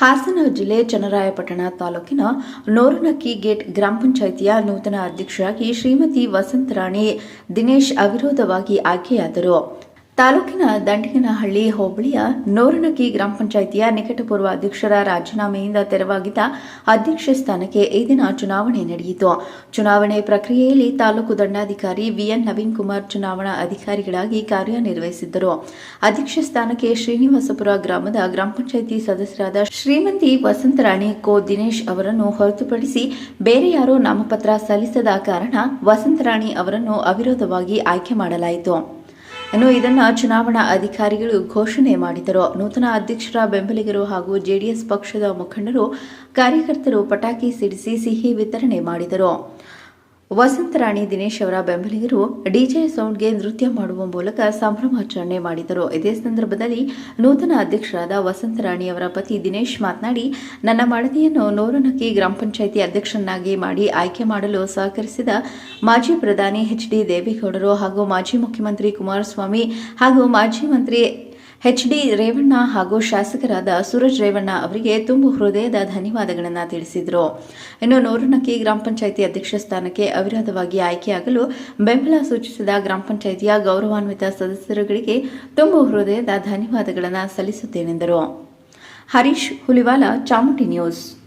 ಹಾಸನ ಜಿಲ್ಲೆ ಚನ್ನರಾಯಪಟ್ಟಣ ತಾಲೂಕಿನ ನೋರನಕ್ಕಿ ಗೇಟ್ ಗ್ರಾಮ ಪಂಚಾಯಿತಿಯ ನೂತನ ಅಧ್ಯಕ್ಷರಾಗಿ ಶ್ರೀಮತಿ ವಸಂತರಾಣಿ ದಿನೇಶ್ ಅವಿರೋಧವಾಗಿ ಆಯ್ಕೆಯಾದರು. ತಾಲೂಕಿನ ದಂಡಿಗನಹಳ್ಳಿ ಹೋಬಳಿಯ ನೋರನಕಿ ಗ್ರಾಮ ಪಂಚಾಯಿತಿಯ ನಿಕಟಪೂರ್ವ ಅಧ್ಯಕ್ಷರ ರಾಜೀನಾಮೆಯಿಂದ ತೆರವಾಗಿದ್ದ ಅಧ್ಯಕ್ಷ ಸ್ಥಾನಕ್ಕೆ ಈ ದಿನ ಚುನಾವಣೆ ನಡೆಯಿತು. ಚುನಾವಣೆ ಪ್ರಕ್ರಿಯೆಯಲ್ಲಿ ತಾಲೂಕು ದಂಡಾಧಿಕಾರಿ ವಿಎನ್ ನವೀನ್ ಕುಮಾರ್ ಚುನಾವಣಾ ಅಧಿಕಾರಿಗಳಾಗಿ ಕಾರ್ಯನಿರ್ವಹಿಸಿದ್ದರು. ಅಧ್ಯಕ್ಷ ಸ್ಥಾನಕ್ಕೆ ಶ್ರೀನಿವಾಸಪುರ ಗ್ರಾಮದ ಗ್ರಾಮ ಪಂಚಾಯಿತಿ ಸದಸ್ಯರಾದ ಶ್ರೀಮತಿ ವಸಂತರಾಣಿ ಕೋ ದಿನೇಶ್ ಅವರನ್ನು ಹೊರತುಪಡಿಸಿ ಬೇರೆ ಯಾರೂ ನಾಮಪತ್ರ ಸಲ್ಲಿಸದ ಕಾರಣ ವಸಂತರಾಣಿ ಅವರನ್ನು ಅವಿರೋಧವಾಗಿ ಆಯ್ಕೆ ಮಾಡಲಾಯಿತು. ಇನ್ನು ಇದನ್ನು ಚುನಾವಣಾ ಅಧಿಕಾರಿಗಳು ಘೋಷಣೆ ಮಾಡಿದರು. ನೂತನ ಅಧ್ಯಕ್ಷರ ಬೆಂಬಲಿಗರು ಹಾಗೂ ಜೆಡಿಎಸ್ ಪಕ್ಷದ ಮುಖಂಡರು, ಕಾರ್ಯಕರ್ತರು ಪಟಾಕಿ ಸಿಡಿಸಿ ಸಿಹಿ ವಿತರಣೆ ಮಾಡಿದರು. ವಸಂತರಾಣಿ ದಿನೇಶ್ ಅವರ ಬೆಂಬಲಿಗರು ಡಿಜೆ ಸೌಂಡ್ಗೆ ನೃತ್ಯ ಮಾಡುವ ಮೂಲಕ ಸಂಭ್ರಮಾಚರಣೆ ಮಾಡಿದರು. ಇದೇ ಸಂದರ್ಭದಲ್ಲಿ ನೂತನ ಅಧ್ಯಕ್ಷರಾದ ವಸಂತರಾಣಿ ಅವರ ಪತಿ ದಿನೇಶ್ ಮಾತನಾಡಿ, ನನ್ನ ಮಡದಿಯನ್ನು ನೂರನಕ್ಕಿ ಗ್ರಾಮ ಪಂಚಾಯಿತಿ ಅಧ್ಯಕ್ಷರನ್ನಾಗಿ ಮಾಡಿ ಆಯ್ಕೆ ಮಾಡಲು ಸಹಕರಿಸಿದ ಮಾಜಿ ಪ್ರಧಾನಿ ಎಚ್ ಡಿ ದೇವೇಗೌಡರು ಹಾಗೂ ಮಾಜಿ ಮುಖ್ಯಮಂತ್ರಿ ಕುಮಾರಸ್ವಾಮಿ ಹಾಗೂ ಮಾಜಿ ಮಂತ್ರಿ ಎಚ್ ಡಿ ರೇವಣ್ಣ ಹಾಗೂ ಶಾಸಕರಾದ ಸೂರಜ್ ರೇವಣ್ಣ ಅವರಿಗೆ ತುಂಬು ಹೃದಯದ ಧನ್ಯವಾದಗಳನ್ನು ತಿಳಿಸಿದರು. ಇನ್ನು ನೂರನಕ್ಕಿ ಗ್ರಾಮ ಪಂಚಾಯಿತಿ ಅಧ್ಯಕ್ಷ ಸ್ಥಾನಕ್ಕೆ ಅವಿರೋಧವಾಗಿ ಆಯ್ಕೆಯಾಗಲು ಬೆಂಬಲ ಸೂಚಿಸಿದ ಗ್ರಾಮ ಪಂಚಾಯಿತಿಯ ಗೌರವಾನ್ವಿತ ಸದಸ್ಯರುಗಳಿಗೆ ತುಂಬು ಹೃದಯದ ಧನ್ಯವಾದಗಳನ್ನು ಸಲ್ಲಿಸುತ್ತೇನೆಂದರು. ಹರೀಶ್ ಹುಲಿವಾಲ, ಚಾಮುಂಡಿ ನ್ಯೂಸ್.